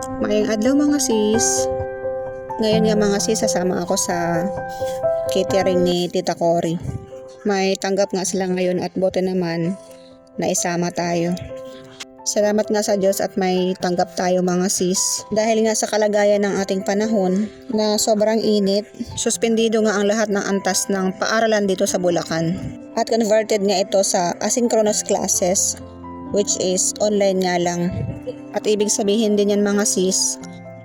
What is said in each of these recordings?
Mayang adlaw mga sis. Ngayon nga mga sis, sasama ako sa catering ni Tita Cory. May tanggap nga sila ngayon at bote naman na isama tayo. Salamat nga sa Diyos at may tanggap tayo mga sis. Dahil nga sa kalagayan ng ating panahon na sobrang init, suspendido nga ang lahat ng antas ng paaralan dito sa Bulacan. At converted nga ito sa asynchronous classes which is online nga lang. At ibig sabihin din yan mga sis,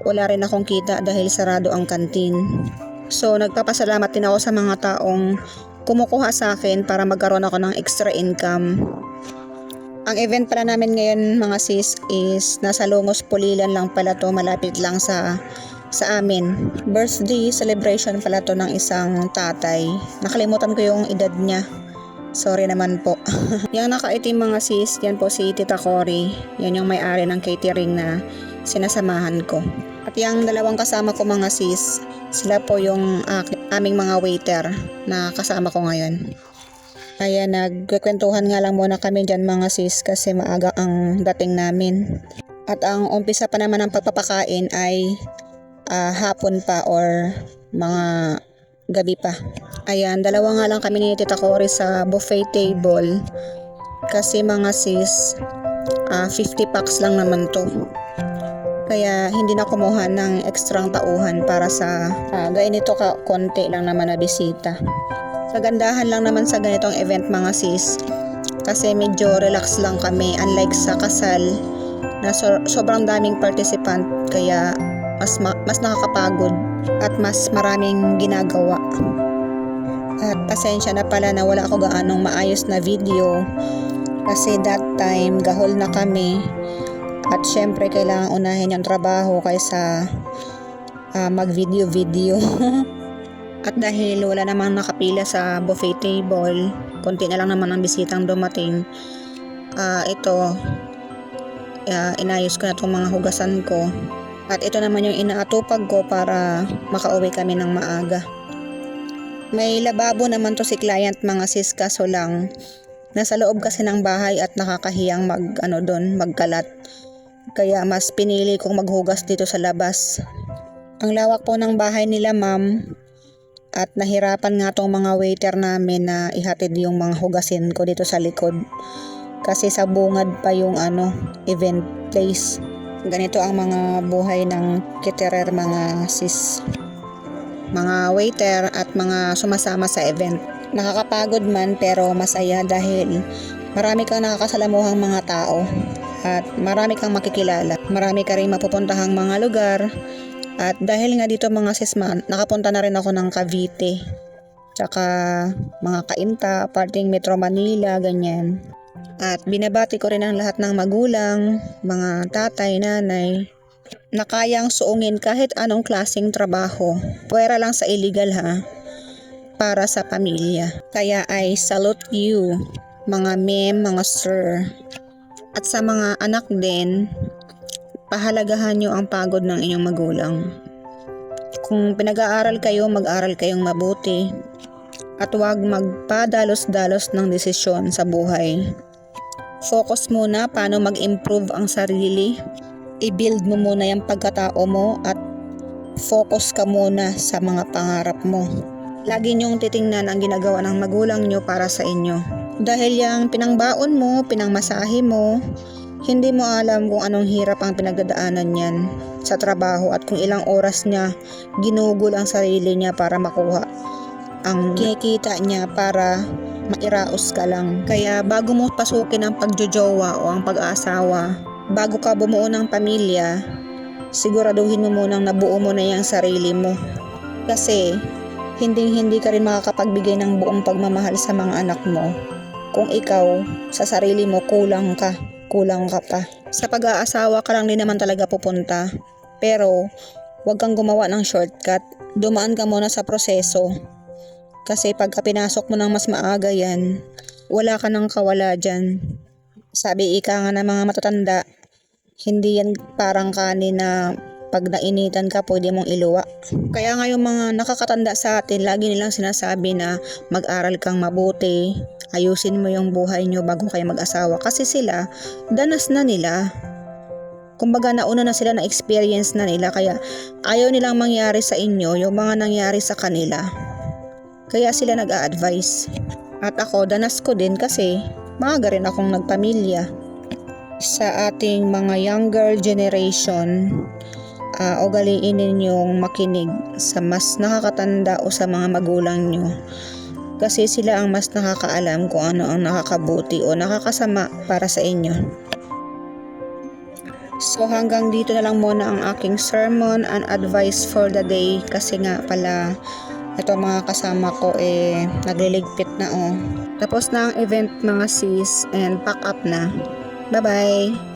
wala rin akong kita dahil sarado ang kantin. So nagpapasalamat din ako sa mga taong kumukuha sa akin para magkaroon ako ng extra income. Ang event pala namin ngayon mga sis is nasa Longos Pulilan lang pala to malapit lang sa sa amin. Birthday celebration pala to ng isang tatay. Nakalimutan ko yung edad niya. Sorry naman po. yung nakaitim mga sis, yan po si Tita Cory. Yan yung may-ari ng catering na sinasamahan ko. At yung dalawang kasama ko mga sis, sila po yung aki- aming mga waiter na kasama ko ngayon. Kaya nagkwentuhan nga lang muna kami dyan mga sis kasi maaga ang dating namin. At ang umpisa pa naman ng pagpapakain ay ah, hapon pa or mga gabi pa. Ayan, dalawa nga lang kami ni Tita Cory sa buffet table. Kasi mga sis, ah, 50 packs lang naman to. Kaya hindi na kumuha ng ekstrang tauhan para sa uh, ganito ka konti lang naman na bisita. Kagandahan lang naman sa ganitong event mga sis kasi medyo relax lang kami unlike sa kasal na so- sobrang daming participant kaya mas ma- mas nakakapagod at mas maraming ginagawa. At pasensya na pala na wala ako gaanong maayos na video kasi that time gahol na kami at syempre kailangan unahin yung trabaho kaysa ah, mag-video-video. At dahil wala namang nakapila sa buffet table, konti na lang naman ang bisitang dumating, ah, ito, ah, inayos ko na itong mga hugasan ko. At ito naman yung inaatupag ko para makauwi kami ng maaga. May lababo naman to si client mga sis kaso lang, nasa loob kasi ng bahay at nakakahiyang mag, ano doon, magkalat. Kaya mas pinili kong maghugas dito sa labas. Ang lawak po ng bahay nila ma'am, at nahirapan nga tong mga waiter namin na ihatid yung mga hugasin ko dito sa likod. Kasi sa bungad pa yung ano, event place. Ganito ang mga buhay ng caterer mga sis. Mga waiter at mga sumasama sa event. Nakakapagod man pero masaya dahil marami kang nakakasalamuhang mga tao at marami kang makikilala. Marami ka rin mapupuntahang mga lugar at dahil nga dito mga sisman, nakapunta na rin ako ng Cavite. Tsaka mga Kainta, parting Metro Manila, ganyan. At binabati ko rin ang lahat ng magulang, mga tatay, nanay, na kayang suungin kahit anong klaseng trabaho. Pwera lang sa illegal ha, para sa pamilya. Kaya I salute you, mga mem, mga sir. At sa mga anak din, pahalagahan nyo ang pagod ng inyong magulang. Kung pinag-aaral kayo, mag-aral kayong mabuti. At huwag magpadalos-dalos ng desisyon sa buhay. Focus muna paano mag-improve ang sarili. I-build mo muna yung pagkatao mo at focus ka muna sa mga pangarap mo. Lagi niyong titingnan ang ginagawa ng magulang niyo para sa inyo. Dahil yung pinangbaon mo, pinangmasahe mo, hindi mo alam kung anong hirap ang pinagdadaanan niyan sa trabaho at kung ilang oras niya ginugol ang sarili niya para makuha ang kinikita niya para mairaos ka lang. Kaya bago mo pasukin ang pagjojowa o ang pag-aasawa, bago ka bumuo ng pamilya, siguraduhin mo munang nabuo mo na yung sarili mo. Kasi hindi hindi ka rin makakapagbigay ng buong pagmamahal sa mga anak mo kung ikaw sa sarili mo kulang ka kulang ka pa. Sa pag-aasawa ka lang din naman talaga pupunta. Pero, huwag kang gumawa ng shortcut. Dumaan ka muna sa proseso. Kasi pagka pinasok mo ng mas maaga yan, wala ka nang kawala dyan. Sabi ika nga ng mga matatanda, hindi yan parang kanin na pag nainitan ka, pwede mong iluwa. Kaya nga yung mga nakakatanda sa atin, lagi nilang sinasabi na mag-aral kang mabuti, ayusin mo yung buhay nyo bago kayo mag-asawa. Kasi sila, danas na nila. Kumbaga nauna na sila na experience na nila kaya ayaw nilang mangyari sa inyo yung mga nangyari sa kanila. Kaya sila nag-a-advise. At ako, danas ko din kasi maaga rin akong nagpamilya. Sa ating mga younger generation, uh, ugaliin ninyong makinig sa mas nakakatanda o sa mga magulang nyo. Kasi sila ang mas nakakaalam kung ano ang nakakabuti o nakakasama para sa inyo. So hanggang dito na lang muna ang aking sermon and advice for the day kasi nga pala ito mga kasama ko eh nagliligpit na oh. Tapos na ang event mga sis and pack up na. Bye bye!